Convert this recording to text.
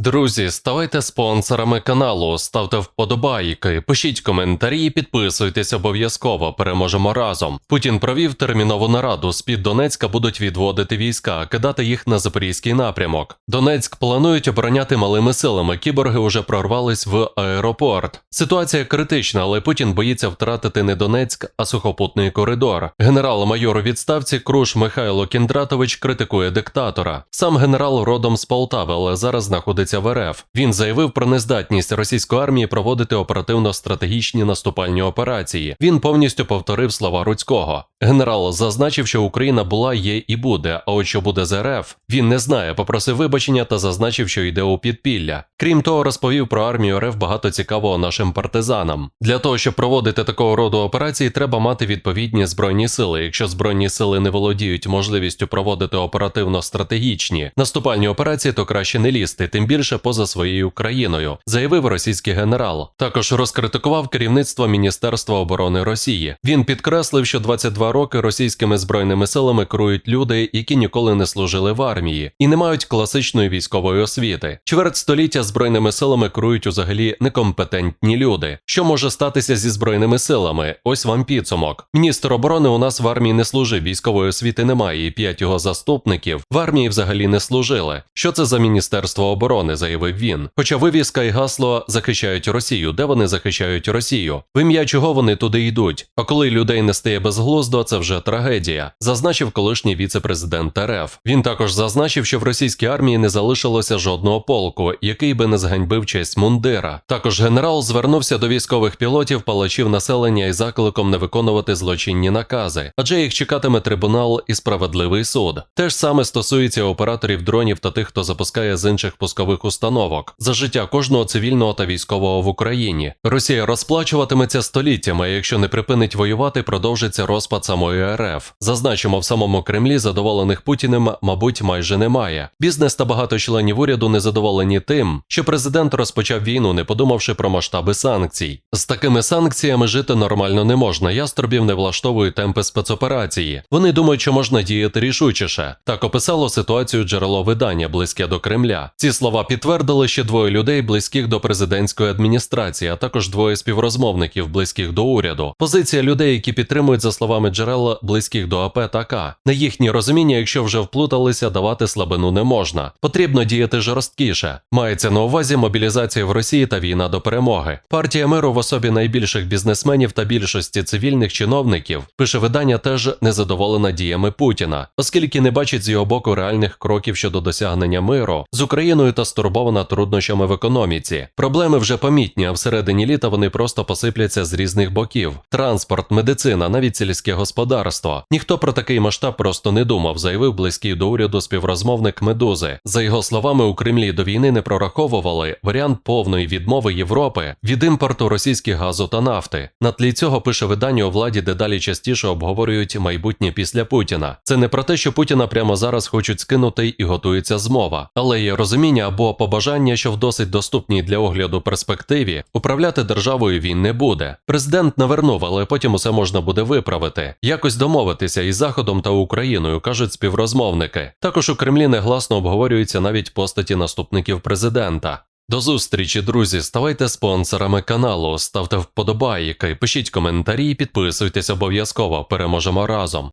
Друзі, ставайте спонсорами каналу, ставте вподобайки, пишіть коментарі, і підписуйтесь обов'язково. Переможемо разом. Путін провів термінову нараду. З під Донецька будуть відводити війська, кидати їх на запорізький напрямок. Донецьк планують обороняти малими силами. Кіборги уже прорвались в аеропорт. Ситуація критична, але Путін боїться втратити не Донецьк, а сухопутний коридор. Генерал-майор у відставці Круш Михайло Кіндратович критикує диктатора. Сам генерал родом з Полтави, але зараз знаходиться в РФ. Він заявив про нездатність російської армії проводити оперативно-стратегічні наступальні операції. Він повністю повторив слова Руцького. Генерал зазначив, що Україна була, є і буде. А от що буде з РФ, він не знає. Попросив вибачення та зазначив, що йде у підпілля. Крім того, розповів про армію РФ багато цікавого нашим партизанам. Для того, щоб проводити такого роду операції, треба мати відповідні збройні сили. Якщо збройні сили не володіють можливістю проводити оперативно-стратегічні наступальні операції, то краще не лізти, тим більше поза своєю країною, заявив російський генерал. Також розкритикував керівництво Міністерства оборони Росії. Він підкреслив, що 22 роки російськими збройними силами керують люди, які ніколи не служили в армії і не мають класичної військової освіти. Чверть століття збройними силами керують взагалі некомпетентні люди. Що може статися зі збройними силами? Ось вам підсумок. Міністр оборони у нас в армії не служив, військової освіти немає, і п'ять його заступників в армії взагалі не служили. Що це за міністерство оборони? Заявив він. Хоча вивіска і гасло захищають Росію, де вони захищають Росію? В ім'я чого вони туди йдуть? А коли людей не стає безглуздо, це вже трагедія, зазначив колишній віце-президент РФ. Він також зазначив, що в російській армії не залишилося жодного полку, який би не зганьбив честь мундира. Також генерал звернувся до військових пілотів, палачів населення із закликом не виконувати злочинні накази, адже їх чекатиме трибунал і справедливий суд. Те ж саме стосується операторів дронів та тих, хто запускає з інших пускових установок за життя кожного цивільного та військового в Україні. Росія розплачуватиметься століттями. Якщо не припинить воювати, продовжиться розпад самої РФ. Зазначимо, в самому Кремлі задоволених Путіним, мабуть, майже немає. Бізнес та багато членів уряду не задоволені тим, що президент розпочав війну, не подумавши про масштаби санкцій. З такими санкціями жити нормально не можна. Яструбів не влаштовують темпи спецоперації. Вони думають, що можна діяти рішучіше. Так описало ситуацію джерело видання, близьке до Кремля. Ці слова підтвердили ще двоє людей, близьких до президентської адміністрації, а також двоє співрозмовників, близьких до уряду. Позиція людей, які підтримують за словами джерел близьких до АП, така на їхнє розуміння, якщо вже вплуталися, давати слабину не можна. Потрібно діяти жорсткіше. Мається на увазі мобілізація в Росії та війна до перемоги. Партія миру в особі найбільших бізнесменів та більшості цивільних чиновників пише видання, теж незадоволена діями Путіна, оскільки не бачить з його боку реальних кроків щодо досягнення миру з Україною та стурбована труднощами в економіці. Проблеми вже помітні, а всередині літа вони просто посипляться з різних боків: транспорт, медицина, навіть сільське господарство. Ніхто про такий масштаб просто не думав, заявив близький до уряду співрозмовник Медузи. За його словами, у Кремлі до війни не прораховували варіант повної відмови Європи від імпорту російських газу та нафти. На тлі цього пише видання у владі дедалі частіше обговорюють майбутнє після Путіна. Це не про те, що Путіна прямо зараз хочуть скинути і готується змова, але є розуміння або побажання, що в досить доступній для огляду перспективі управляти державою він не буде. Президент навернув, але потім усе можна буде виправити, якось домовитися із Заходом та Україною, кажуть співрозмовники. Також у Кремлі негласно обговорюються навіть постаті наступників президента. До зустрічі, друзі. Ставайте спонсорами каналу, ставте вподобайки, пишіть коментарі, і підписуйтесь обов'язково. Переможемо разом.